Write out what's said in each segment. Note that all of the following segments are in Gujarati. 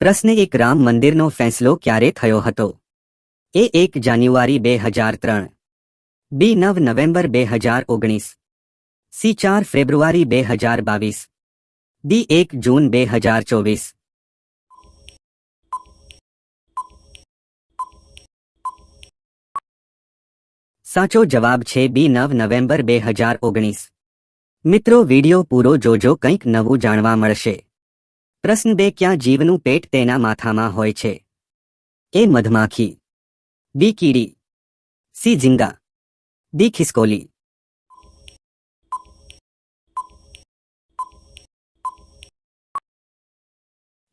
પ્રશ્ન એક રામ મંદિરનો ફેંસલો ક્યારે થયો હતો? એ એક જાન્યુઆરી બે હજાર ત્રણ. બી નવ નવેમ્બર બે હજાર ઓગણીસ. સી ચાર ફેબ્રુઆરી બે હજાર બાવીસ. ડી એક જૂન બે હજાર ચોવીસ. સાચો જવાબ છે બી નવ નવેમ્બર બે હજાર ઓગણીસ. મિત્રો વિડિયો પૂરો જોજો કંઈક નવું જાણવા મળશે. પ્રશ્ન બે ક્યાં જીવનું પેટ તેના માથામાં હોય છે? એ મધમાખી. બી કીડી. સી ઝીંગા. ડી ખિસકોલી.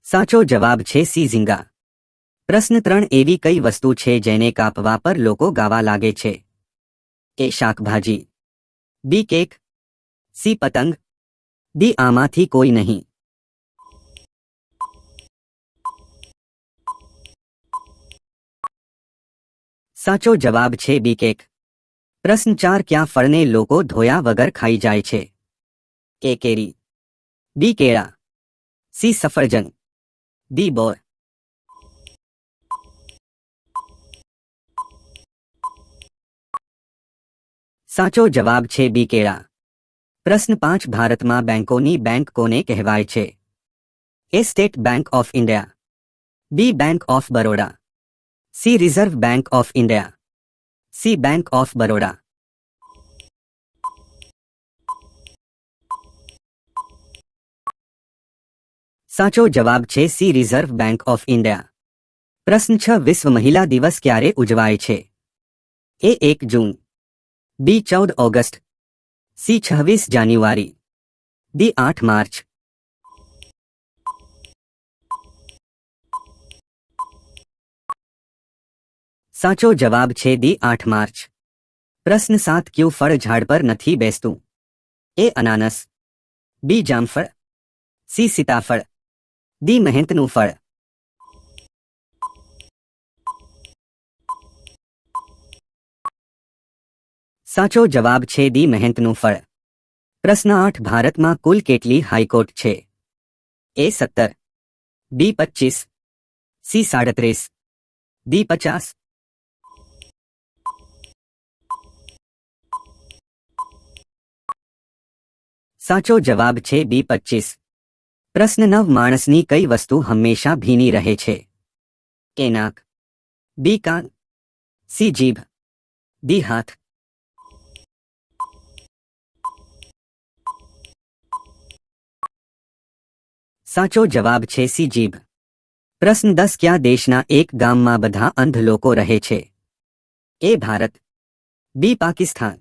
સાચો જવાબ છે સી ઝીંગા. પ્રશ્ન ત્રણ એવી કઈ વસ્તુ છે જેને કાપવા પર લોકો ગાવા લાગે છે? એ શાકભાજી. B cake. સી પતંગ. ડી આમાંથી કોઈ નહીં. સાચો જવાબ છે બી કેક પ્રશ્ન ચાર ક્યાં ફળને લોકો ધોયા વગર ખાઈ જાય છે એ કેરી બી કેળા સી સફરજન ડી બોર સાચો જવાબ છે બી કેળા પ્રશ્ન પાંચ ભારતમાં બેંકોની બેંક કોને કહેવાય છે A State Bank of India B Bank of Baroda C Reserve Bank of India C Bank of Baroda સાચો જવાબ છે C Reserve Bank of India પ્રશ્ન છ વિશ્વ મહિલા દિવસ ક્યારે ઉજવાય છે એ એક જૂન બી ચૌદ ઓગસ્ટ સી છવ્વીસ જાન્યુઆરી ડી આઠ માર્ચ સાચો જવાબ છે ડી આઠ માર્ચ. પ્રશ્ન સાત, ક્યુ ફળ ઝાડ પર નથી બેસતું? એ અનાનસ. બી જામફળ. સી સીતાફળ. ડી મહેંતનું ફળ. સાચો જવાબ છે ડી મહેંતનું ફળ. પ્રશ્ન આઠ, ભારતમાં કુલ કેટલી હાઈકોર્ટ છે? એ સત્તર. બી પચીસ સી સાડત્રીસ. ડી પચાસ. સાચો જવાબ છે બી પચીસ પ્રશ્ન નવ, માણસની કઈ વસ્તુ હંમેશા ભીની રહે છે? એ નાક? બી કાન? સી જીભ? ડી હાથ? સાચો જવાબ છે સી જીભ. પ્રશ્ન દસ, ક્યાં દેશના એક ગામમાં બધા અંધ લોકો રહે છે? A Bharat. B Pakistan.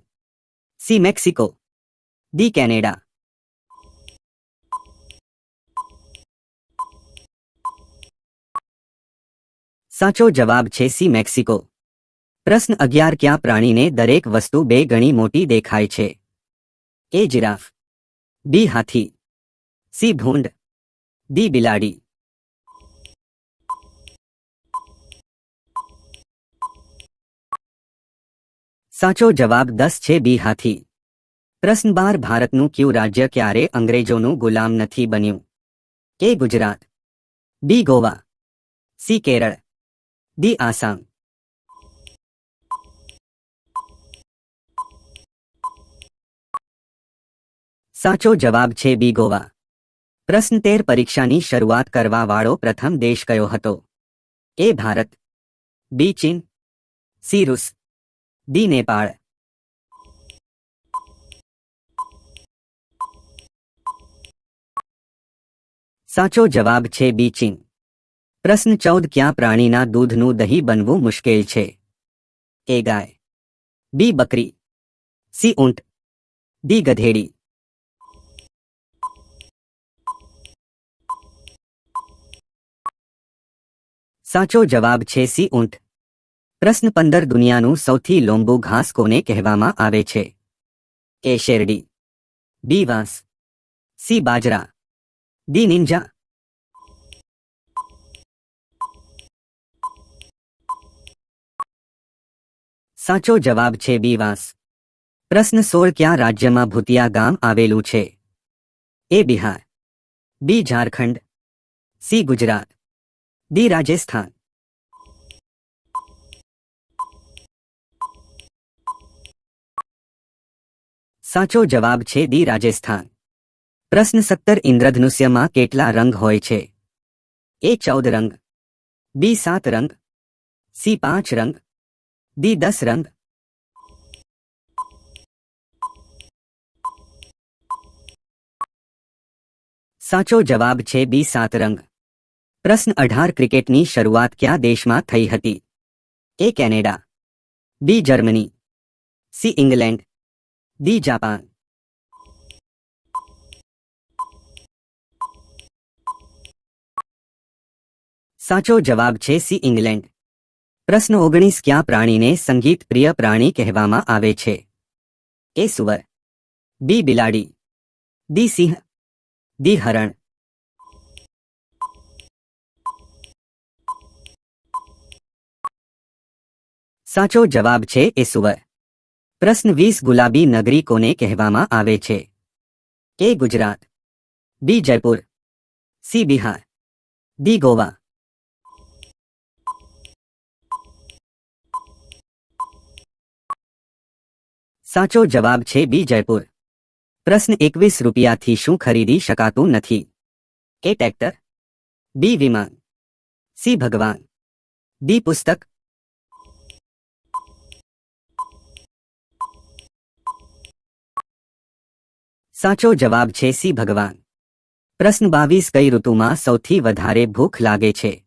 C Mexico. D Canada. સાચો જવાબ છે સી મેક્સિકો. પ્રશ્ન અગિયાર, ક્યાં પ્રાણીને દરેક વસ્તુ બે ગણી મોટી દેખાય છે? A giraffe. બી હાથી. સી ભૂંડ. ડી બિલાડી. સાચો જવાબ દસ છે બી હાથી. પ્રશ્ન બાર, ભારતનું ક્યુ રાજ્ય ક્યારે અંગ્રેજોનું ગુલામ નથી બન્યું? A Gujarat. B Goa. C Kerala. Assam સાચો જવાબ છે બી ગોવા. પ્રશ્ન તેર પરીક્ષાની શરૂઆત કરવા વાળો પ્રથમ દેશ કયો હતો? એ ભારત, બી ચીન, સી રૂસ, ડી નેપાળ. સાચો જવાબ છે બી ચીન. પ્રશ્ન ચૌદ, ક્યાં પ્રાણીના દૂધનું દહીં બનવું મુશ્કેલ છે? એ ગાય. બી, બકરી. સી, ઊંટ. ડી, ગધેડી. સાચો જવાબ છે સી, ઊંટ. પ્રશ્ન પંદર, દુનિયાનું સૌથી લોંબુ ઘાસ કોને કહેવામાં આવે છે? એ શેરડી. બી, વાંસ. સી, બાજરા. ડી, નિંજા. સાચો જવાબ છે બી વાંસ પ્રશ્ન સોળ, ક્યાં રાજ્યમાં ભૂતિયા ગામ આવેલું છે? A Bihar. B Jharkhand. C Gujarat. D Rajasthan. સાચો જવાબ છે ડી રાજસ્થાન. પ્રશ્ન સત્તર, ઇન્દ્રધનુષ્યમાં કેટલા રંગ હોય છે? એ ચૌદ રંગ. બી સાત રંગ. સી પાંચ રંગ. ડી દસ રંગ સાચો જવાબ છે બી સાત રંગ પ્રશ્ન અઢાર ક્રિકેટની શરૂઆત કયા દેશમાં થઈ હતી A Canada B Germany C England D Japan સાચો જવાબ છે સી ઇંગ્લેન્ડ પ્રશ્ન ઓગણીસ ક્યાં પ્રાણીને સંગીત પ્રિય પ્રાણી કહેવામાં આવે છે? એ સુવર, બી બિલાડી દી સિંહ દી હરણ. સાચો જવાબ છે એ સુવર. પ્રશ્ન વીસ ગુલાબી નગરી કહેવામાં આવે છે? A Gujarat, B Jaipur, C Bihar D Goa. સાચો જવાબ છે બી જયપુર. પ્રશ્ન એકવીસ રૂપિયાથી શું ખરીદી શકાતું નથી? એ ટ્રેક્ટર બી વિમાન. સી ભગવાન. ડી પુસ્તક. સાચો જવાબ છે સી ભગવાન. પ્રશ્ન બાવીસ કઈ ઋતુમાં સૌથી વધારે ભૂખ લાગે છે?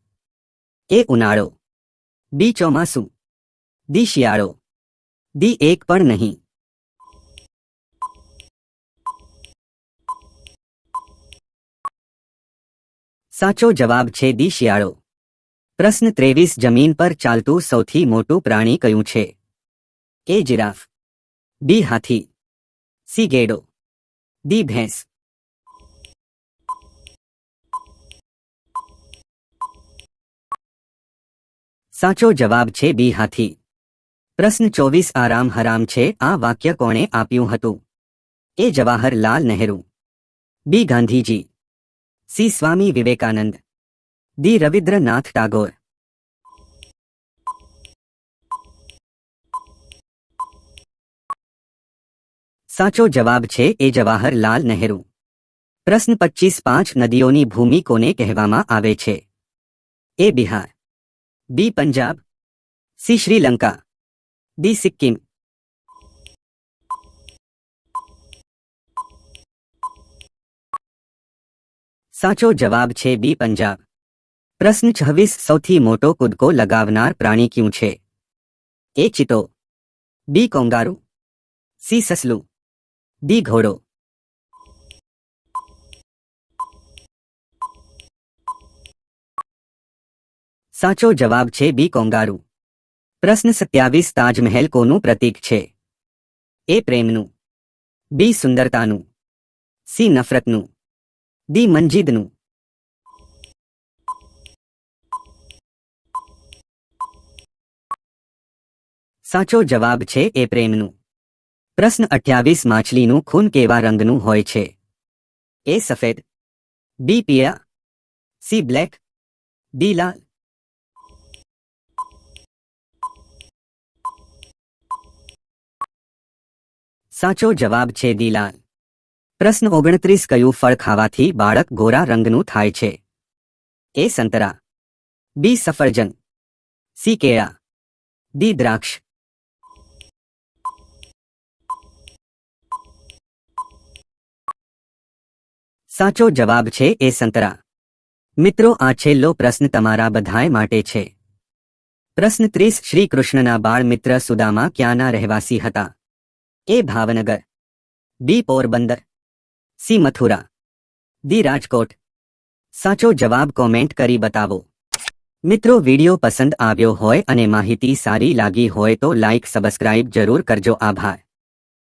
એ ઉનાળો. બી ચોમાસું. દી શિયાળો. દી એક પણ નહીં. સાચો જવાબ છે દી શિયાળો પ્રશ્ન ત્રેવીસ જમીન પર ચાલતું સૌથી મોટું પ્રાણી કયું છે એ જીરાફ બી હાથી સી ગેડો દી ભેંસ સાચો જવાબ છે બી હાથી પ્રશ્ન ચોવીસ આરામ હરામ છે આ વાક્ય કોણે આપ્યું હતું A Jawaharlal Nehru B Gandhiji C Swami Vivekananda D Rabindranath Tagore સાચો જવાબ છે એ જવાહરલાલ નહેરુ પ્રશ્ન પચીસ પાંચ નદીઓની ભૂમિ કોને કહેવામાં આવે છે A Bihar B Punjab C Sri Lanka D Sikkim સાચો જવાબ છે બી પંજાબ. પ્રશ્ન છવ્વીસ સૌથી મોટો કૂદકો લગાવનાર પ્રાણી ક્યું છે? એ ચિતો બી કોંગારુ. સી સસલું. ડી ઘોડો. સાચો જવાબ છે બી કોંગારુ. પ્રશ્ન સત્યાવીસ તાજમહેલ કોનું પ્રતીક છે? એ પ્રેમનું. બી સુંદરતાનું. સી નફરતનું. ડી મંજીદનું. સાચો જવાબ છે એ પ્રેમનું. પ્રશ્ન અઠ્યાવીસ માછલીનું ખૂન કેવા રંગનું હોય છે? એ સફેદ, બી પીળા, સી બ્લેક, ડી લાલ. સાચો જવાબ છે દી લાલ. પ્રશ્ન ઓગણત્રીસ કયું ફળ ખાવાથી બાળક ગોરા રંગનું થાય છે? એ સંતરા. બી સફરજન. સી કેળા. ડી દ્રાક્ષ. સાચો જવાબ છે એ સંતરા. મિત્રો, આ છેલ્લો પ્રશ્ન તમારા બધાય માટે છે. પ્રશ્ન ત્રીસ, શ્રી કૃષ્ણના બાળ મિત્ર સુદામા ક્યાંના રહેવાસી હતા? A Bhavnagar. B Porbandar. C Mathura. D Rajkot. સાચો જવાબ કોમેન્ટ કરી બતાવો. મિત્રો, વીડિયો પસંદ આવ્યો હોય અને માહિતી સારી લાગી હોય તો લાઇક સબસ્ક્રાઇબ જરૂર કરજો. આભાર.